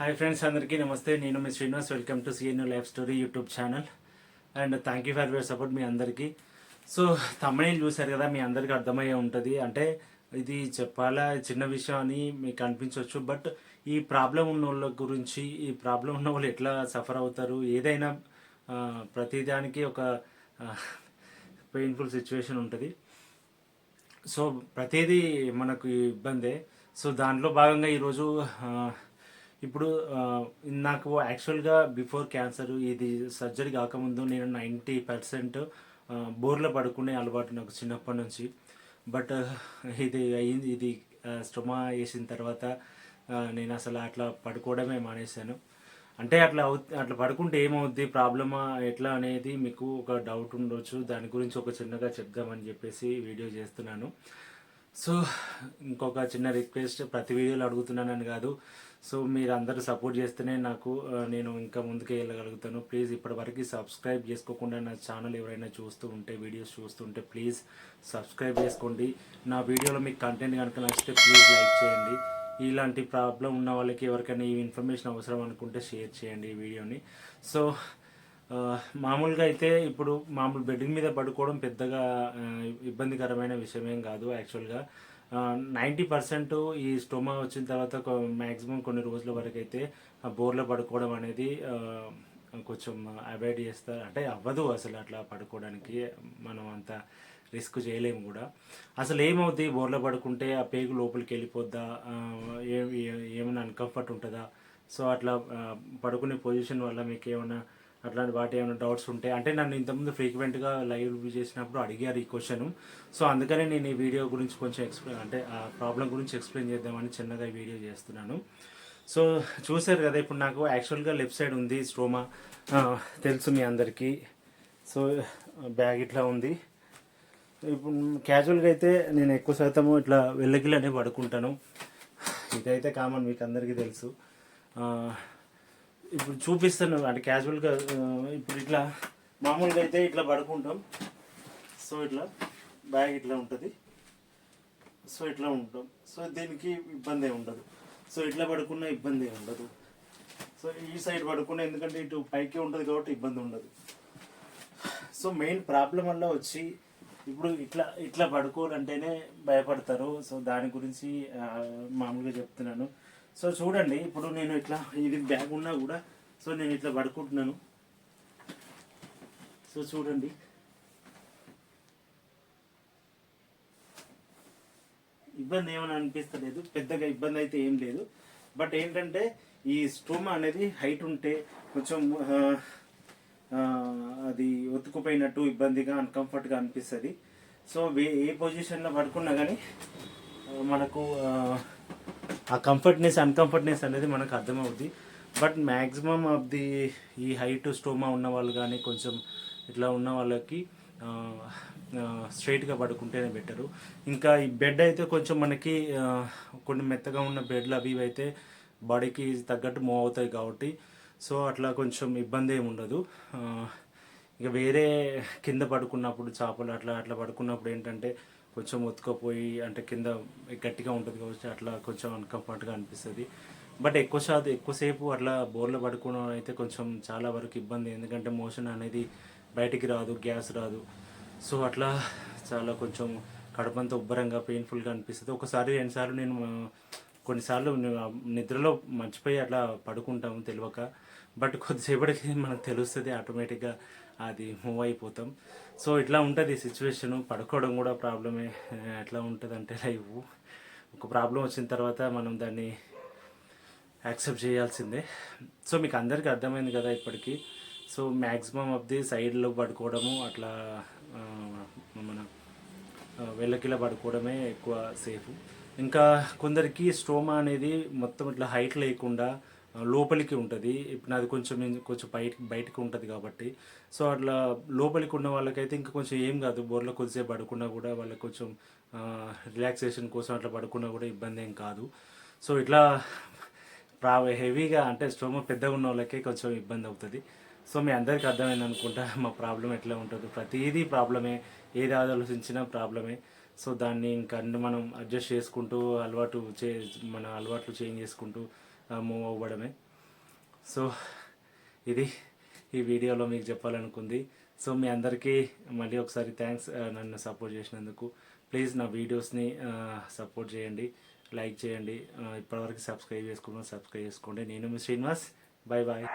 Hi friends అందరికీ నమస్తే. నేను మీ Srinivas. Welcome to CNU life story YouTube channel and thank you for your support మీ అందరికీ. So తమిళ చూశారు కదా? మీ అందరికీ అర్థమయ్యే ఉంటుంది. అంటే ఇది చెప్పాలా? చిన్న విషయం అని మీకు అనిపించవచ్చు. బట్ ఈ ప్రాబ్లం ఉన్న వాళ్ళ గురించి ఈ ప్రాబ్లం ఉన్న వాళ్ళు ఎట్లా సఫర్ అవుతారు? ఏదైనా ప్రతిదానికి ఒక పెయిన్ఫుల్ సిచ్యువేషన్ ఉంటుంది. సో ప్రతిదీ మనకు ఇబ్బందే. సో దాంట్లో భాగంగా ఈరోజు ఇప్పుడు నాకు యాక్చువల్గా బిఫోర్ క్యాన్సర్ ఇది సర్జరీ కాకముందు నేను నైంటీ పర్సెంట్ బోర్లో పడుకునే అలవాటు నాకు చిన్నప్పటి నుంచి. బట్ ఇది అయింది ఇది స్టొమా వేసిన తర్వాత నేను అసలు అట్లా పడుకోవడమే మానేశాను. అంటే అట్లా అవు అట్లా పడుకుంటే ఏమవుద్ది? ప్రాబ్లమా? ఎట్లా అనేది మీకు ఒక డౌట్ ఉండొచ్చు. దాని గురించి ఒక చిన్నగా చెప్దామని చెప్పేసి వీడియో చేస్తున్నాను. సో ఇంకొక చిన్న రిక్వెస్ట్ ప్రతి వీడియోలో అడుగుతున్నానని కాదు. సో మీరు అందరూ సపోర్ట్ చేస్తేనే నాకు నేను ఇంకా ముందుకు వెళ్ళగలుగుతాను. ప్లీజ్ ఇప్పటివరకు సబ్స్క్రైబ్ చేసుకోకుండా నా ఛానల్ ఎవరైనా చూస్తూ ఉంటే వీడియోస్ చూస్తుంటే ప్లీజ్ సబ్స్క్రైబ్ చేసుకోండి. నా వీడియోలో మీకు కంటెంట్ కనుక నచ్చితే ప్లీజ్ లైక్ చేయండి. ఇలాంటి ప్రాబ్లం ఉన్న వాళ్ళకి ఎవరికైనా ఈ ఇన్ఫర్మేషన్ అవసరం అనుకుంటే షేర్ చేయండి ఈ వీడియోని. సో మామూలుగా అయితే ఇప్పుడు మామూలు బెడ్డింగ్ మీద పడుకోవడం పెద్దగా ఇబ్బందికరమైన విషయం ఏం కాదు యాక్చువల్గా. నైంటీ పర్సెంట్ ఈ స్టోమా వచ్చిన తర్వాత మ్యాక్సిమం కొన్ని రోజుల వరకు అయితే ఆ బోర్లో పడుకోవడం అనేది కొంచెం అవాయిడ్ చేస్తారు అంటే అవ్వదు అసలు అట్లా పడుకోవడానికి మనం అంత రిస్క్ చేయలేము కూడా. అసలు ఏమవుద్ది? బోర్లో పడుకుంటే ఆ పేగు లోపలికి వెళ్ళిపోద్దా? ఏమైనా అన్కంఫర్ట్ ఉంటుందా? సో అట్లా పడుకునే పొజిషన్ వల్ల మీకు ఏమైనా అట్లాంటి వాటి ఏమైనా డౌట్స్ ఉంటే అంటే నన్ను ఇంతకుముందు ఫ్రీక్వెంట్గా లైవ్ చేసినప్పుడు అడిగారు ఈ క్వశ్చన్ సో అందుకనే నేను ఈ వీడియో గురించి కొంచెం ఎక్స్ప్లెయిన్ అంటే ఆ ప్రాబ్లం గురించి ఎక్స్ప్లెయిన్ చేద్దామని చిన్నగా ఈ వీడియో చేస్తున్నాను. సో చూసారు కదా ఇప్పుడు నాకు యాక్చువల్గా లెఫ్ట్ సైడ్ ఉంది స్ట్రోమా తెలుసు మీ అందరికీ. సో బ్యాగ్ ఇట్లా ఉంది. ఇప్పుడు క్యాజువల్గా అయితే నేను ఎక్కువ శాతము ఇట్లా వెళ్ళకిలనే పడుకుంటాను. ఇదైతే కామన్ మీకు అందరికీ తెలుసు ఇప్పుడు చూపిస్తాను అంటే క్యాజువల్గా ఇప్పుడు ఇట్లా మామూలుగా అయితే ఇట్లా పడుకుంటాం. సో ఇట్లా బ్యాగ్ ఇట్లా ఉంటుంది. సో ఇట్లా ఉంటాం. సో దీనికి ఇబ్బంది ఉండదు. సో ఇట్లా పడుకున్న ఇబ్బంది ఉండదు. సో ఈ సైడ్ పడుకున్న ఎందుకంటే ఇటు పైకి ఉంటుంది కాబట్టి ఇబ్బంది ఉండదు. సో మెయిన్ ప్రాబ్లం వల్ల వచ్చి ఇప్పుడు ఇట్లా ఇట్లా పడుకోవాలంటేనే భయపడతారు. సో దాని గురించి మామూలుగా చెప్తున్నాను. సో చూడండి ఇప్పుడు నేను ఇట్లా ఇది బ్యాగ్ ఉన్నా కూడా సో నేను ఇట్లా పడుకుంటున్నాను. సో చూడండి. ఇబ్బంది ఏమైనా అనిపిస్తలేదు పెద్దగా ఇబ్బంది అయితే ఏం లేదు. బట్ ఏంటంటే ఈ స్టోమా అనేది హైట్ ఉంటే కొంచెం అది ఒత్తుకుపోయినట్టు ఇబ్బందిగా అన్కంఫర్ట్గా అనిపిస్తుంది. సో వే- ఏ పొజిషన్లో పడుకున్నా కానీ మనకు ఆ, కంఫర్ట్నెస్ అన్కంఫర్ట్నెస్ అనేది మనకు అర్థమవుద్ది. బట్ మ్యాక్సిమం ఆఫ్ ది ఈ హైట్ స్టోమా ఉన్న వాళ్ళు కానీ కొంచెం ఇట్లా ఉన్న వాళ్ళకి స్ట్రైట్గా పడుకుంటేనే బెటరు ఇంకా ఈ బెడ్ అయితే కొంచెం మనకి కొన్ని మెత్తగా ఉన్న బెడ్లు అవి ఇవి అయితే బాడీకి తగ్గట్టు మూవ్ అవుతాయి కాబట్టి సో అట్లా కొంచెం ఇబ్బంది ఏమి ఉండదు. ఇక వేరే కింద పడుకున్నప్పుడు చేపలు అట్లా అట్లా పడుకున్నప్పుడు ఏంటంటే కొంచెం ఒత్తుకపోయి అంటే కింద గట్టిగా ఉంటుంది కాబట్టి అట్లా కొంచెం అన్కంఫర్ట్గా అనిపిస్తుంది. బట్ ఎక్కువ శాతం ఎక్కువసేపు అట్లా బోర్లో పడుకోవడం అయితే కొంచెం చాలా వరకు ఇబ్బంది. ఎందుకంటే మోషన్ అనేది బయటికి రాదు గ్యాస్ రాదు. సో అట్లా చాలా కొంచెం కడపంతా ఉబ్బరంగా పెయిన్ఫుల్గా అనిపిస్తుంది. ఒకసారి రెండుసార్లు నేను కొన్నిసార్లు నిద్రలో మర్చిపోయి అట్లా పడుకుంటాము తెలియక బట్ కొద్దిసేపటికి మనకు తెలుస్తుంది ఆటోమేటిక్గా అది మూవ్ అయిపోతాం. సో ఇట్లా ఉంటుంది సిచ్యువేషను. పడుకోవడం కూడా ప్రాబ్లమే. ఎట్లా ఉంటుంది అంటే లైఫ్ ఒక ప్రాబ్లం వచ్చిన తర్వాత మనం దాన్ని యాక్సెప్ట్ చేయాల్సిందే. సో మీకు అందరికీ అర్థమైంది కదా ఇప్పటికీ. సో మ్యాక్సిమం ఆఫ్ ది సైడ్లో పడుకోవడము అట్లా మన వెళ్ళకిలా పడుకోవడమే ఎక్కువ సేఫ్. ఇంకా కొందరికి స్ట్రోమా అనేది మొత్తం ఇట్లా హైట్ లేకుండా లోపలికి ఉంటుంది. ఇప్పుడు నాది కొంచెం కొంచెం బయట బయటకు ఉంటుంది కాబట్టి. సో అట్లా లోపలికి ఉన్న వాళ్ళకైతే ఇంకా కొంచెం ఏం కాదు. బోర్లో కొద్దిసేపు పడుకున్నా కూడా వాళ్ళకి కొంచెం రిలాక్సేషన్ కోసం అట్లా పడుకున్నా కూడా ఇబ్బంది ఏం కాదు. సో ఇట్లా ప్రా హెవీగా అంటే స్టోమా పెద్దగా ఉన్న వాళ్ళకే కొంచెం ఇబ్బంది అవుతుంది. సో మీ అందరికీ అర్థమైంది అనుకుంటా మా ప్రాబ్లం ఎట్లా ఉంటుందో. ప్రతిదీ ప్రాబ్లమే. ఏది ఆలోచించినా ప్రాబ్లమే. సో దాన్ని ఇంకా అన్ని మనం అడ్జస్ట్ చేసుకుంటూ అలవాటు చే మన అలవాట్లు చేంజ్ చేసుకుంటూ మూవ్ అవ్వడమే. సో ఇది ఈ వీడియోలో మీకు చెప్పాలనుకుంది. సో మీ అందరికీ మళ్ళీ ఒకసారి థ్యాంక్స్ నన్ను సపోర్ట్ చేసినందుకు. ప్లీజ్ నా వీడియోస్ని సపోర్ట్ చేయండి లైక్ చేయండి. ఇప్పటివరకు సబ్స్క్రైబ్ చేసుకున్నాను సబ్స్క్రైబ్ చేసుకోండి. నేను మీ శ్రీనివాస్. Bye bye